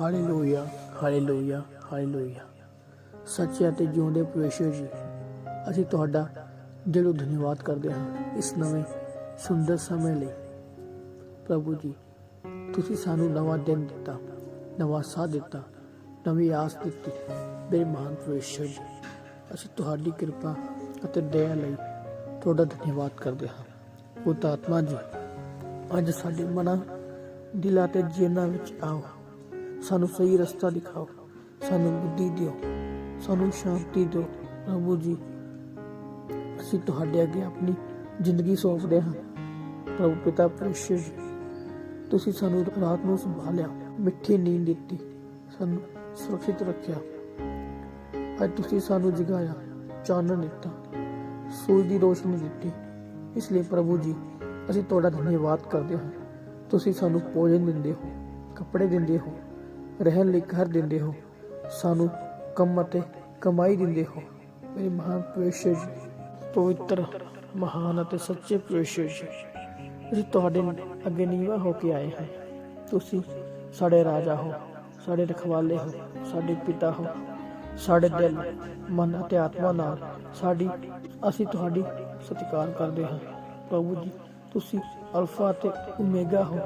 Hallelujah hallelujah hallelujah ਸੱਚੇ ਅਤੇ ਜਿਉਂਦੇ ਪਰਮੇਸ਼ਰ ਜੀ, ਅਸੀਂ ਤੁਹਾਡਾ ਦਿਲੋਂ ਧੰਨਵਾਦ ਕਰਦੇ ਹਾਂ ਇਸ ਨਵੇਂ ਸੁੰਦਰ ਸਮੇਂ ਲਈ। ਪ੍ਰਭੂ ਜੀ, ਤੁਸੀਂ ਸਾਨੂੰ ਨਵਾਂ ਦਿਨ ਦਿੱਤਾ, ਨਵਾਂ ਸਾਹ ਦਿੱਤਾ, ਨਵੀਂ ਆਸ ਦਿੱਤੀ, ਮੇਰੇ ਮਹਾਨ ਪਰਮੇਸ਼ਰ ਜੀ। ਅਸੀਂ ਤੁਹਾਡੀ ਕਿਰਪਾ ਅਤੇ ਦਇਆ ਲਈ ਤੁਹਾਡਾ ਧੰਨਵਾਦ ਕਰਦੇ ਹਾਂ। ਉਹ ਆਤਮਾ ਜੀ, ਅੱਜ ਸਾਡੇ ਮਨਾਂ, ਦਿਲਾਂ ਤੇ ਜੀਵਨਾਂ ਵਿੱਚ ਆਓ। ਸਾਨੂੰ ਸਹੀ ਰਸਤਾ ਦਿਖਾਓ, ਸਾਨੂੰ ਬੁੱਧੀ ਦਿਓ, ਸਾਨੂੰ ਸ਼ਾਂਤੀ ਦਿਓ। ਪ੍ਰਭੂ ਜੀ, ਅਸੀਂ ਤੁਹਾਡੇ ਅੱਗੇ ਆਪਣੀ ਜ਼ਿੰਦਗੀ ਸੌਂਪਦੇ ਹਾਂ। ਪ੍ਰਭੂ ਪਿਤਾ ਪਰਮੇਸ਼ਰ ਜੀ, ਤੁਸੀਂ ਸਾਨੂੰ ਰਾਤ ਨੂੰ ਸੰਭਾਲਿਆ, ਮਿੱਠੀ ਨੀਂਦ ਦਿੱਤੀ, ਸਾਨੂੰ ਸੁਰੱਖਿਅਤ ਰੱਖਿਆ। ਅੱਜ ਤੁਸੀਂ ਸਾਨੂੰ ਜਗਾਇਆ, ਚਾਨਣ ਦਿੱਤਾ, ਸੂਰਜ ਦੀ ਰੋਸ਼ਨੀ ਦਿੱਤੀ। ਇਸ ਲਈ ਪ੍ਰਭੂ ਜੀ, ਅਸੀਂ ਤੁਹਾਡਾ ਧੰਨਵਾਦ ਕਰਦੇ ਹਾਂ। ਤੁਸੀਂ ਸਾਨੂੰ ਭੋਜਨ ਦਿੰਦੇ ਹੋ, ਕੱਪੜੇ ਦਿੰਦੇ ਹੋ ਰਹਿਣ ਲਈ ਘਰ ਦਿੰਦੇ ਹੋ। ਸਾਨੂੰ ਕੰਮ ਅਤੇ ਕਮਾਈ ਦਿੰਦੇ ਹੋ। ਮੇਰੇ ਮਹਾਨ ਪਰਮੇਸ਼ਰ ਜੀ, ਪਵਿੱਤਰ, ਮਹਾਨ ਅਤੇ ਸੱਚੇ ਪਰਮੇਸ਼ਰ ਜੀ, ਅਸੀਂ ਤੁਹਾਡੇ ਅੱਗੇ ਨੀਵਾ ਹੋ ਕੇ ਆਏ ਹਾਂ। ਤੁਸੀਂ ਸਾਡੇ ਰਾਜਾ ਹੋ, ਸਾਡੇ ਰਖਵਾਲੇ ਹੋ, ਸਾਡੇ ਪਿਤਾ ਹੋ, ਸਾਡੇ ਦਿਲ, ਮਨ ਅਤੇ ਆਤਮਾ ਨਾਲ ਸਾਡੀ, ਅਸੀਂ ਤੁਹਾਡੀ ਸਤਿਕਾਰ ਕਰਦੇ ਹਾਂ। ਪ੍ਰਭੂ ਜੀ, ਤੁਸੀਂ ਅਲਫਾ ਅਤੇ ਓਮੇਗਾ ਹੋ।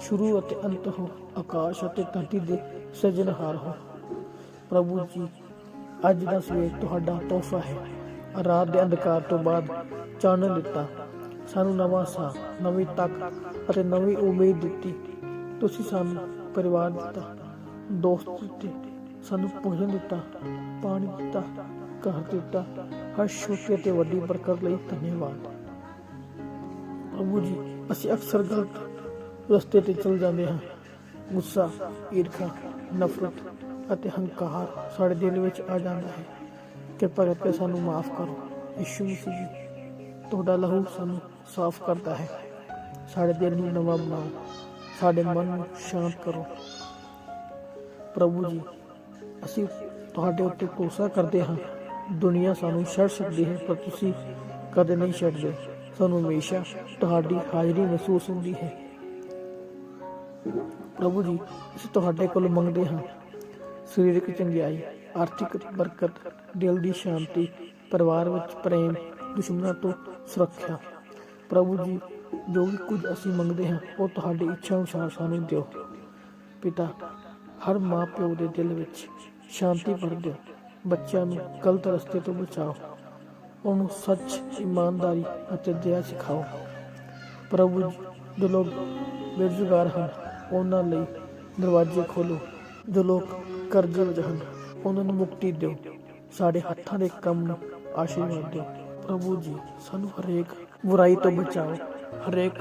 ਸ਼ੁਰੂ ਅਤੇ ਅੰਤ ਹੋ, ਆਕਾਸ਼ ਅਤੇ ਧਰਤੀ ਦੇ ਸਿਰਜਣਹਾਰ ਹੋ। ਪ੍ਰਭੂ ਜੀ, ਅੱਜ ਦਾ ਸਵੇਰ ਤੁਹਾਡਾ ਤੋਹਫਾ ਹੈ। ਰਾਤ ਦੇ ਅੰਧਕਾਰ ਤੋਂ ਬਾਅਦ ਚਾਨਣ ਦਿੱਤਾ ਸਾਨੂੰ ਨਵਾਂ ਸਾਹ, ਨਵੀਂ ਤੱਕ ਅਤੇ ਨਵੀਂ ਉਮੀਦ ਦਿੱਤੀ। ਤੁਸੀਂ ਸਾਨੂੰ ਪਰਿਵਾਰ ਦਿੱਤਾ, ਦੋਸਤ ਦਿੱਤੇ, ਸਾਨੂੰ ਭੋਜਨ ਦਿੱਤਾ, ਪਾਣੀ ਦਿੱਤਾ, ਘਰ ਦਿੱਤਾ। ਹਰ ਛੋਟੀ ਅਤੇ ਵੱਡੀ ਬਰਕਤ ਲਈ ਧੰਨਵਾਦ। ਪ੍ਰਭੂ ਜੀ, ਅਸੀਂ ਅਕਸਰ ਗਲਤ ਰਸਤੇ ਤੇ ਚੱਲ ਜਾਂਦੇ ਹਾਂ। ਗੁੱਸਾ, ਈਰਖਾ, ਨਫ਼ਰਤ ਅਤੇ ਹੰਕਾਰ ਸਾਡੇ ਦਿਲ ਵਿੱਚ ਆ ਜਾਂਦਾ ਹੈ ਕਿਰਪਾ ਕਰਕੇ ਸਾਨੂੰ ਮਾਫ ਕਰੋ। ਯਿਸੂ ਮਸੀਹ ਜੀ, ਤੁਹਾਡਾ ਲਹੂ ਸਾਨੂੰ ਸਾਫ਼ ਕਰਦਾ ਹੈ। ਸਾਡੇ ਦਿਲ ਨੂੰ ਨਵਾਂ ਬਣਾਓ, ਸਾਡੇ ਮਨ ਨੂੰ ਸ਼ਾਂਤ ਕਰੋ। ਪ੍ਰਭੂ ਜੀ, ਅਸੀਂ ਤੁਹਾਡੇ ਉੱਤੇ ਭਰੋਸਾ ਕਰਦੇ ਹਾਂ। ਦੁਨੀਆ ਸਾਨੂੰ ਛੱਡ ਸਕਦੀ ਹੈ, ਪਰ ਤੁਸੀਂ ਕਦੇ ਨਹੀਂ ਛੱਡਦੇ। ਸਾਨੂੰ ਹਮੇਸ਼ਾ ਤੁਹਾਡੀ ਹਾਜ਼ਰੀ ਮਹਿਸੂਸ ਹੁੰਦੀ ਹੈ। ਪ੍ਰਭੂ ਜੀ ਅਸੀਂ ਤੁਹਾਡੇ ਕੋਲ ਮੰਗਦੇ ਹਾਂ। ਸਰੀਰਕ ਚੰਗਿਆਈ ਆਰਥਿਕ ਬਰਕਤ ਦਿਲ ਦੀ ਸ਼ਾਂਤੀ ਪਰਿਵਾਰ ਵਿੱਚ ਪ੍ਰੇਮ ਦੁਸ਼ਮਣਾਂ ਤੋਂ ਸੁਰੱਖਿਆ। ਪ੍ਰਭੂ ਜੀ ਜੋ ਵੀ ਕੁਝ ਅਸੀਂ ਮੰਗਦੇ ਹਾਂ ਉਹ ਤੁਹਾਡੀ ਇੱਛਾ ਅਨੁਸਾਰ ਸਾਨੂੰ ਦਿਓ। ਪਿਤਾ ਹਰ ਮਾਂ ਪਿਓ ਦੇ ਦਿਲ ਵਿੱਚ ਸ਼ਾਂਤੀ ਭਰ ਦਿਓ। ਬੱਚਿਆਂ ਨੂੰ ਗਲਤ ਰਸਤੇ ਤੋਂ ਬਚਾਓ। ਉਹਨੂੰ ਸੱਚ ਇਮਾਨਦਾਰੀ ਅਤੇ ਦਇਆ ਸਿਖਾਓ। ਪ੍ਰਭੂ ਜੀ, ਜੋ ਲੋਕ ਬੇਰੁਜ਼ਗਾਰ ਹਨ ਉਹਨਾਂ ਲਈ ਦਰਵਾਜ਼ੇ ਖੋਲੋ ਜੋ ਲੋਕ ਕਰਜ਼ੇ ਵਿੱਚ ਹਨ, ਉਹਨਾਂ ਨੂੰ ਮੁਕਤੀ ਦਿਓ। ਸਾਡੇ ਹੱਥਾਂ ਦੇ ਕੰਮ ਨੂੰ ਆਸ਼ੀਰਵਾਦ ਦਿਓ। ਪ੍ਰਭੂ ਜੀ, ਸਾਨੂੰ ਹਰੇਕ ਬੁਰਾਈ ਤੋਂ ਬਚਾਓ। ਹਰੇਕ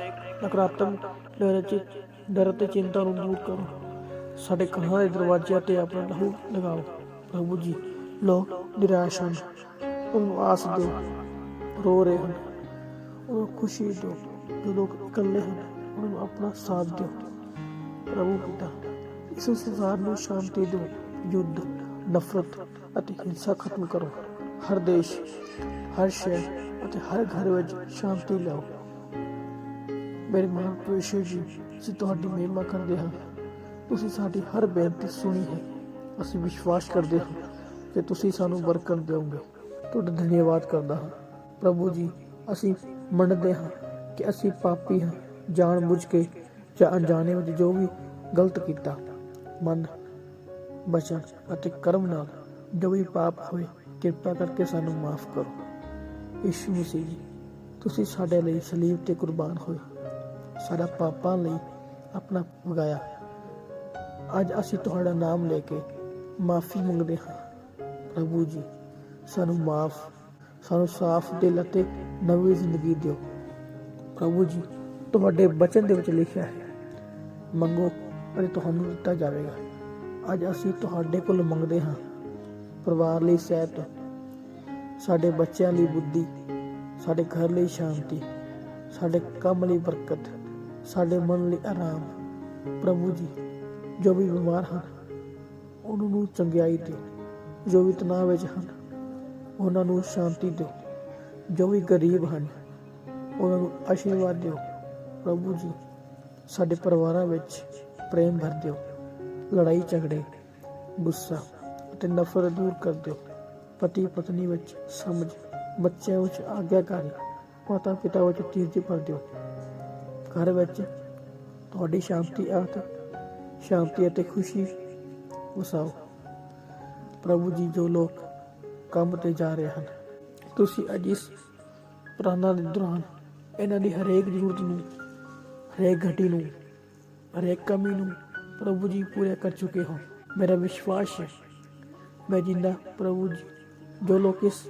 ਨਕਾਰਾਤਮਕ ਡਰ ਚ, ਡਰ ਤੇ ਚਿੰਤਾ ਨੂੰ ਦੂਰ ਕਰੋ। ਸਾਡੇ ਕੰਨਾਂ ਦੇ ਦਰਵਾਜ਼ਿਆਂ ਤੇ ਆਪਣਾ ਲਹੂ ਲਗਾਓ। ਪ੍ਰਭੂ ਜੀ, ਲੋਕ ਨਿਰਾਸ਼ ਹਨ। ਉਹਨੂੰ ਆਸ ਦਿਓ। ਰੋ ਰਹੇ ਹਨ। ਉਹਨੂੰ ਖੁਸ਼ੀ ਦਿਓ। ਜੋ ਲੋਕ ਇਕੱਲੇ ਹਨ, ਉਹਨਾਂ ਨੂੰ ਆਪਣਾ ਸਾਥ ਦਿਓ। ਪ੍ਰਭੂ ਪਿਤਾ ਇਸ ਸੰਸਾਰ ਨੂੰ ਸ਼ਾਂਤੀ ਦਿਓ, ਯੁੱਧ, ਨਫ਼ਰਤ ਅਤੇ ਹਿੰਸਾ ਖਤਮ ਕਰੋ। ਹਰ ਦੇਸ਼, ਹਰ ਸ਼ਹਿਰ ਅਤੇ ਹਰ ਘਰ ਵਿੱਚ ਸ਼ਾਂਤੀ ਲਿਆਓ। ਮੇਰੇ ਮਹਾਨ ਪਰਮੇਸ਼ਰ ਜੀ, ਅਸੀਂ ਤੁਹਾਡੀ ਮਹਿਮਾ ਕਰਦੇ ਹਾਂ। ਤੁਸੀਂ ਸਾਡੀ ਹਰ ਬੇਨਤੀ ਸੁਣੀ ਹੈ। ਅਸੀਂ ਵਿਸ਼ਵਾਸ ਕਰਦੇ ਹਾਂ ਕਿ ਤੁਸੀਂ ਸਾਨੂੰ ਬਰਕਤ ਦਿਓਗੇ। ਤੁਹਾਡਾ ਧੰਨਵਾਦ ਕਰਦਾ ਹਾਂ। ਪ੍ਰਭੂ ਜੀ, ਅਸੀਂ ਮੰਨਦੇ ਹਾਂ ਕਿ ਅਸੀਂ ਪਾਪੀ ਹਾਂ। ਜਾਣ ਬੁੱਝ ਕੇ ਜਾਂ ਅਣਜਾਣੇ ਵਿੱਚ ਜੋ ਵੀ ਗਲਤ ਕੀਤਾ, ਮਨ ਬਚਨ ਅਤੇ ਕਰਮ ਨਾਲ ਜੋ ਵੀ ਪਾਪ ਹੋਏ, ਕਿਰਪਾ ਕਰਕੇ ਸਾਨੂੰ ਮਾਫ ਕਰੋ। ਯਿਸੂ ਮਸੀਹ ਜੀ, ਤੁਸੀਂ ਸਾਡੇ ਲਈ ਸਲੀਬ ਤੇ ਕੁਰਬਾਨ ਹੋਏ। ਸਾਡਾ ਪਾਪਾਂ ਲਈ ਆਪਣਾ ਵਗਾਇਆ। ਅੱਜ ਅਸੀਂ ਤੁਹਾਡਾ ਨਾਮ ਲੈ ਕੇ ਮਾਫੀ ਮੰਗਦੇ ਹਾਂ। ਪ੍ਰਭੂ ਜੀ, ਸਾਨੂੰ ਮਾਫ, ਸਾਨੂੰ ਸਾਫ਼ ਦਿਲ ਅਤੇ ਨਵੀਂ ਜ਼ਿੰਦਗੀ ਦਿਓ। ਪ੍ਰਭੂ ਜੀ, ਤੁਹਾਡੇ ਬਚਨ ਦੇ ਵਿੱਚ ਲਿਖਿਆ ਹੈ। ਮੰਗੋ ਅਤੇ ਤੁਹਾਨੂੰ ਦਿੱਤਾ ਜਾਵੇਗਾ। ਅੱਜ ਅਸੀਂ ਤੁਹਾਡੇ ਕੋਲ ਮੰਗਦੇ ਹਾਂ। ਪਰਿਵਾਰ ਲਈ ਸਿਹਤ, ਸਾਡੇ ਬੱਚਿਆਂ ਲਈ ਬੁੱਧੀ, ਸਾਡੇ ਘਰ ਲਈ ਸ਼ਾਂਤੀ, ਸਾਡੇ ਕੰਮ ਲਈ ਬਰਕਤ, ਸਾਡੇ ਮਨ ਲਈ ਆਰਾਮ। ਪ੍ਰਭੂ ਜੀ, ਜੋ ਵੀ ਬਿਮਾਰ ਹਨ, ਉਹਨਾਂ ਨੂੰ ਚੰਗਿਆਈ ਦਿਓ। ਜੋ ਵੀ ਤਣਾਅ ਵਿੱਚ ਹਨ, ਉਹਨਾਂ ਨੂੰ ਸ਼ਾਂਤੀ ਦਿਓ। ਜੋ ਵੀ ਗਰੀਬ ਹਨ, ਉਹਨਾਂ ਨੂੰ ਆਸ਼ੀਰਵਾਦ ਦਿਓ। ਪ੍ਰਭੂ ਜੀ ਸਾਡੇ ਪਰਿਵਾਰਾਂ ਵਿੱਚ ਪ੍ਰੇਮ ਭਰ ਦਿਓ, ਲੜਾਈ ਝਗੜੇ, ਗੁੱਸਾ ਅਤੇ ਨਫ਼ਰਤ ਦੂਰ ਕਰ ਦਿਓ। ਪਤੀ ਪਤਨੀ ਵਿੱਚ ਸਮਝ, ਬੱਚਿਆਂ ਵਿੱਚ ਆਗਿਆਕਾਰੀ ਮਾਤਾ ਪਿਤਾ ਵਿੱਚ ਧੀਰਜ ਭਰ ਦਿਓ। ਘਰ ਵਿੱਚ ਤੁਹਾਡੀ ਸ਼ਾਂਤੀ ਆਤ ਸ਼ਾਂਤੀ ਅਤੇ ਖੁਸ਼ੀ ਵਸਾਓ। ਪ੍ਰਭੂ ਜੀ, ਜੋ ਲੋਕ ਕੰਮ ਤੇ ਜਾ ਰਹੇ ਹਨ, ਤੁਸੀਂ ਅੱਜ ਇਸ ਪ੍ਰਾਰਥਨਾ ਦੇ ਦੌਰਾਨ ਇਹਨਾਂ ਦੀ ਹਰੇਕ ਜ਼ਰੂਰਤ ਨੂੰ ਹਰੇਕ ਘਟੀ ਨੂੰ, ਹਰੇਕ ਕਮੀ ਨੂੰ ਪ੍ਰਭੂ ਜੀ ਪੂਰਾ ਕਰ ਚੁੱਕੇ ਹੋ ਮੇਰਾ ਵਿਸ਼ਵਾਸ ਹੈ, ਮੈਂ ਜਿੰਦਾ ਪ੍ਰਭੂ ਜੀ, ਜੋ ਲੋਕ ਇਸ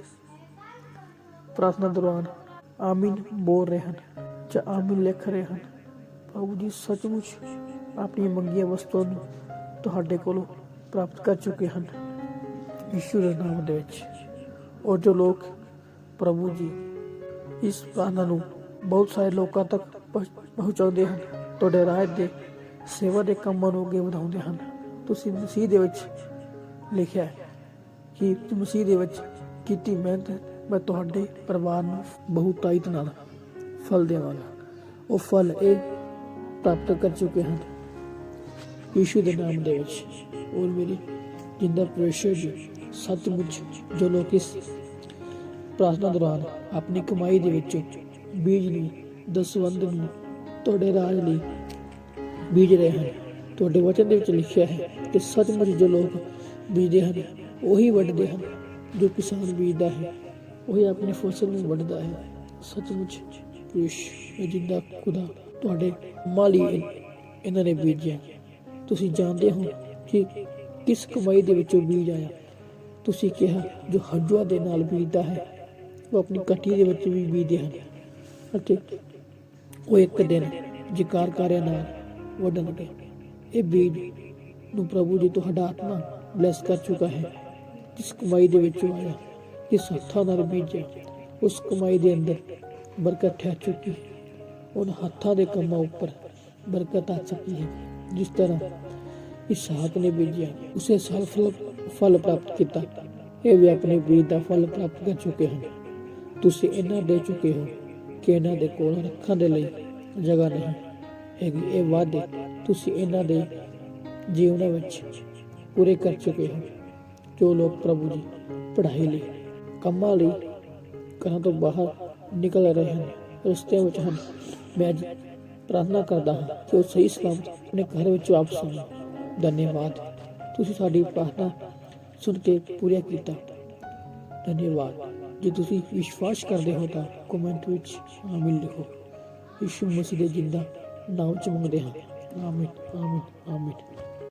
ਪ੍ਰਾਰਥਨਾ ਦੌਰਾਨ ਆਮੀਨ ਬੋਲ ਰਹੇ ਹਨ ਜਾਂ ਆਮੀਨ ਲਿਖ ਰਹੇ ਹਨ, ਪ੍ਰਭੂ ਜੀ ਸੱਚਮੁੱਚ ਆਪਣੀਆਂ ਮੰਗੀਆਂ ਵਸਤੂਆਂ ਨੂੰ ਤੁਹਾਡੇ ਕੋਲੋਂ ਪ੍ਰਾਪਤ ਕਰ ਚੁੱਕੇ ਹਨ। ਯਿਸੂ ਦੇ ਨਾਮ ਦੇ ਵਿੱਚ। ਔਰ ਜੋ ਲੋਕ ਪ੍ਰਭੂ ਜੀ ਇਸ ਪ੍ਰਾਰਥਨਾ ਨੂੰ ਬਹੁਤ ਸਾਰੇ ਲੋਕਾਂ ਤੱਕ ਪਹੁੰ- ਪਹੁੰਚਾਉਂਦੇ ਹਨ, ਤੁਹਾਡੇ ਰਾਜ ਦੇ ਸੇਵਾ ਦੇ ਕੰਮਾਂ ਨੂੰ ਅੱਗੇ ਵਧਾਉਂਦੇ ਹਨ। ਤੁਸੀਂ ਮਸੀਹ ਦੇ ਵਿੱਚ ਲਿਖਿਆ ਹੈ ਕਿ ਮਸੀਹ ਦੇ ਵਿੱਚ ਕੀਤੀ ਮਿਹਨਤ, ਮੈਂ ਤੁਹਾਡੇ ਪਰਿਵਾਰ ਨੂੰ ਬਹੁਤਾਇਤ ਨਾਲ ਫਲ ਦੇਵਾਂਗਾ। ਉਹ ਫਲ ਇਹ ਪ੍ਰਾਪਤ ਕਰ ਚੁੱਕੇ ਹਨ। ਯੀਸ਼ੂ ਦੇ ਨਾਮ ਦੇ ਵਿੱਚ। ਔਰ ਮੇਰੇ ਜਿੰਦਾ ਪ੍ਰੇਸ਼ਰ ਜੀ, ਸੱਚਮੁੱਚ ਜੋ ਲੋਕ ਇਸ ਪ੍ਰਾਰਥਨਾ ਦੌਰਾਨ ਆਪਣੀ ਕਮਾਈ ਦੇ ਵਿੱਚੋਂ ਬੀਜ ਨੂੰ ਦਸਵੰਦ ਨੂੰ ਤੁਹਾਡੇ ਰਾਜ ਲਈ ਬੀਜ ਰਹੇ ਹਨ। ਤੁਹਾਡੇ ਵਚਨ ਦੇ ਵਿੱਚ ਲਿਖਿਆ ਹੈ ਕਿ ਸੱਚਮੁੱਚ ਜੋ ਲੋਕ ਬੀਜਦੇ ਹਨ, ਉਹੀ ਵੱਢਦੇ ਹਨ, ਜੋ ਕਿਸਾਨ ਬੀਜਦਾ ਹੈ, ਉਹੀ ਆਪਣੀ ਫਸਲ ਨੂੰ ਵੱਢਦਾ ਹੈ। ਸੱਚਮੁੱਚ ਪੁਰਸ਼ ਜਿੰਦਾ ਖੁਦਾ ਤੁਹਾਡੇ ਮਾਲੀ ਇਹਨਾਂ ਨੇ ਬੀਜਿਆ। ਤੁਸੀਂ ਜਾਣਦੇ ਹੋ ਕਿ ਕਿਸ ਕਮਾਈ ਦੇ ਵਿੱਚੋਂ ਬੀਜ ਆਇਆ। ਤੁਸੀਂ ਕਿਹਾ, ਜੋ ਹੰਝੂਆਂ ਦੇ ਨਾਲ ਬੀਜਦਾ ਹੈ, ਉਹ ਆਪਣੀ ਕੱਟੀ ਦੇ ਵਿੱਚ ਵੀ ਬੀਜਦੇ ਹਨ ਅਤੇ ਉਹ ਇੱਕ ਦਿਨ ਜਿਕਾਰ ਕਾਰਿਆਂ ਨਾਲ ਵੱਢਣਗੇ ਇਹ ਬੀਜ ਨੂੰ ਪ੍ਰਭੂ ਜੀ ਤੁਹਾਡਾ ਆਤਮਾ ਬਲੈਸ ਕਰ ਚੁੱਕਾ ਹੈ। ਜਿਸ ਕਮਾਈ ਦੇ ਵਿੱਚੋਂ ਆਇਆ ਇਸ ਹੱਥਾਂ ਨਾਲ ਬੀਜਿਆ, ਉਸ ਕਮਾਈ ਦੇ ਅੰਦਰ ਬਰਕਤ ਠਹਿਰ ਚੁੱਕੀ ਹੈ। ਉਹਨਾਂ ਹੱਥਾਂ ਦੇ ਕੰਮਾਂ ਉੱਪਰ ਬਰਕਤ ਆ ਚੁੱਕੀ ਹੈ। ਜਿਸ ਤਰ੍ਹਾਂ ਇਸਹਾਕ ਨੇ ਬੀਜਿਆ, ਉਸੇ ਸਾਲ ਫਲ ਫਲ ਪ੍ਰਾਪਤ ਕੀਤਾ। ਇਹ ਵੀ ਆਪਣੇ ਬੀਜ ਦਾ ਫਲ ਪ੍ਰਾਪਤ ਕਰ ਚੁੱਕੇ ਹਨ। ਤੁਸੀਂ ਇਹਨਾਂ ਦੇ ਚੁੱਕੇ ਹੋ। ਕਿ ਇਹਨਾਂ ਦੇ ਕੋਲ ਰੱਖਣ ਦੇ ਲਈ ਜਗ੍ਹਾ ਨਹੀਂ ਹੈਗੀ। ਇਹ ਵਾਅਦੇ ਤੁਸੀਂ ਇਹਨਾਂ ਦੇ ਜੀਵਨ ਵਿੱਚ ਪੂਰੇ ਕਰ ਚੁੱਕੇ ਹੋ। ਜੋ ਲੋਕ ਪ੍ਰਭੂ ਜੀ ਪੜ੍ਹਾਈ ਲਈ, ਕੰਮਾਂ ਲਈ ਘਰਾਂ ਤੋਂ ਬਾਹਰ ਨਿਕਲ ਰਹੇ ਹਨ, ਰਸਤਿਆਂ ਵਿੱਚ ਹਨ, ਮੈਂ ਅੱਜ ਪ੍ਰਾਰਥਨਾ ਕਰਦਾ ਹਾਂ ਕਿ ਉਹ ਸਹੀ ਸਲਾਮਤ ਆਪਣੇ ਘਰ ਵਿੱਚ ਵਾਪਸ ਆਉਣ। ਧੰਨਵਾਦ। ਤੁਸੀਂ ਸਾਡੀ ਪ੍ਰਾਰਥਨਾ ਸੁਣ ਕੇ ਪੂਰਾ ਕੀਤਾ। ਧੰਨਵਾਦ। ਜੇ ਤੁਸੀਂ ਵਿਸ਼ਵਾਸ ਕਰਦੇ ਹੋ ਤਾਂ ਕਮੈਂਟ ਵਿੱਚ ਆਮੀਨ ਲਿਖੋ। ਯਿਸੂ ਮਸੀਹ ਦੇ ਜਿੰਦਾ ਨਾਮ ਚ ਮੰਗਦੇ ਹਾਂ। ਆਮੀਨ ਆਮੀਨ ਆਮੀਨ।